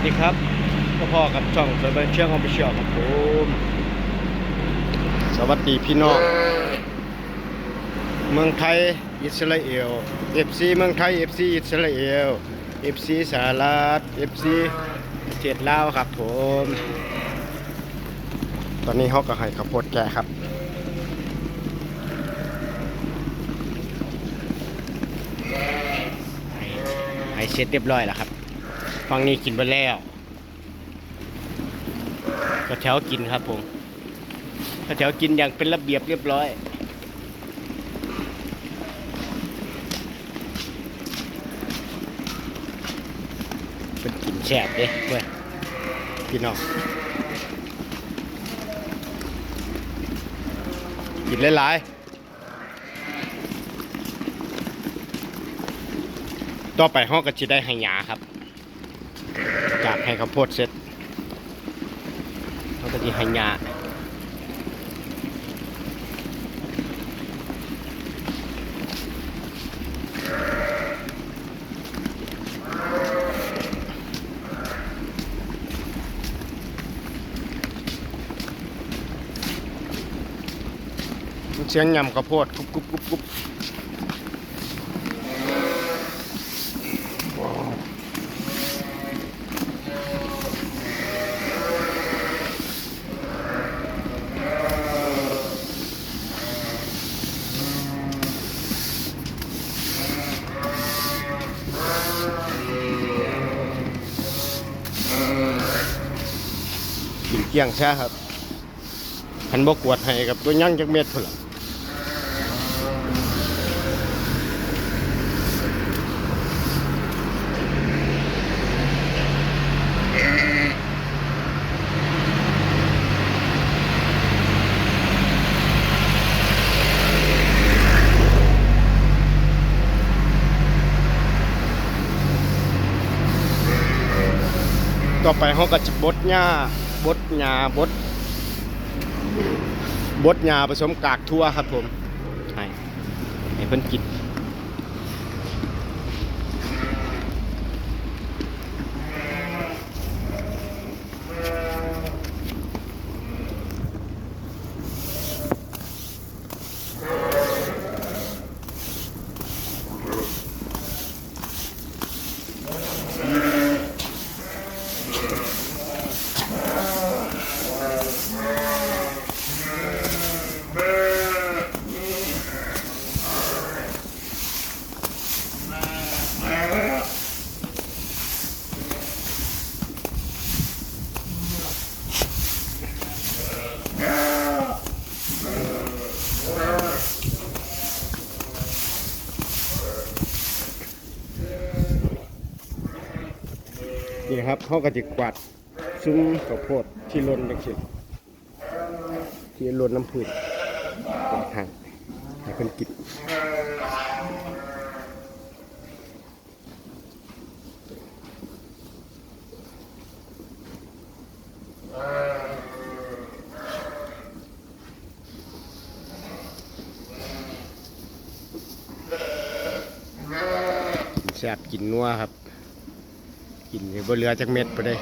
วัสดีครับพ่อพ่อกับช่องเซอร์เบเชียงออฟฟิเชียลครับผมสวัสดีพี่น้องเมืองไทยอิสราเอล FC เมืองไทย FC อิสราเอล FC สหรัฐ FC ประเทศลาวครับผม ตอนนี้เขาก็ให้ข้าวโพดแก่ครับให้ให้เสร็จเรียบร้อยแล้วครับ ฟังนี้กินไปแล้วกระแถวกินครับผมกระแถวกินอย่างเป็นระเบียบเรียบร้อยเป็นกินแซ่บเด้เว้ยพี่น้องกินหลายๆต่อไปห้องก็จะได้ห้หยาครับ จากให้ข้าวโพดเสร็จเขาก็จะให้หยาเสียงยำข้าวโพดกรุบกรุบกรุบกรุบ เกลี้ยงแช่ครับหันบกวดให้กับตัวยั่งจักเม็ดพุ่นละต่อไปเขาก็จะบดหญ้า บดหญ้าบดบดหญ้าผสมกากทั่วครับผมให้ให้เพิ่นกิน นี่ครับเขาก็จะกวาดซุ้มข้าวโพดที่ล้นจังซี่ที่ล้นน้ำผึ้งกวาดให้ให้เพิ่นกินกินแซ่บกินนัวครับ กินให้บ่เหลือจักเม็ดไปได้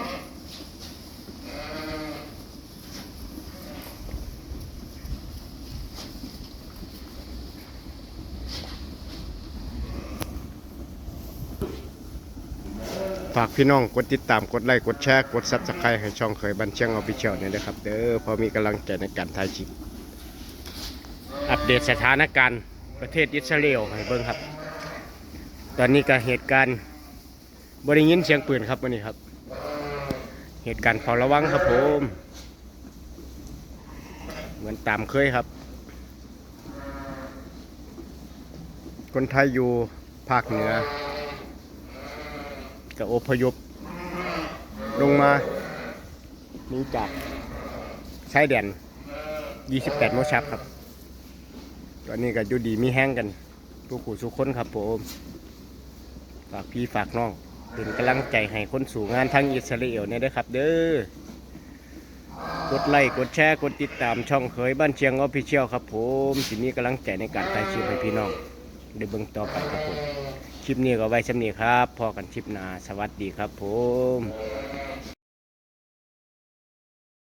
ฝากพี่น้องกดติดตามกดไลค์กดแชร์กดซับสไครต์ให้ช่องเคยบันเชียงออฟฟิเชียลเนี่ยนะครับเด้อพอมีกำลังใจในการถ่ายคลิปอัปเดตสถานการณ์ประเทศอิสราเอลให้เบิ่งครับ ตอนนี้ก็เหตุการณ์ บริยินเสียงปืนครับวันนี้ครับ เหตุการณ์เฝ้าระวังครับผม เหมือนตามเคยครับ คนไทยอยู่ภาคเหนือก็อพยพ ลงมานี่จากชายแดน 28 โมชับครับ ตอนนี้ก็อยู่ดีมีแห้งกันทุกผู้ทุกคนครับผม ฝากพี่ฝากน้อง เป็นกำลังใจให้คนสู่งานทั้งอิสราเอลเนี่ยเด้ครับ เด้อกดไลค์กดแชร์กดติดตามช่องเคยบ้านเชียงออฟฟิเชียลครับผมสิมีกำลังใจในการถ่ายคลิปให้พี่น้องได้เบิ่งต่อไปครับผม คลิปนี้ก็ไว้ชำนี้ครับ พอกันคลิปหน้าสวัสดีครับผม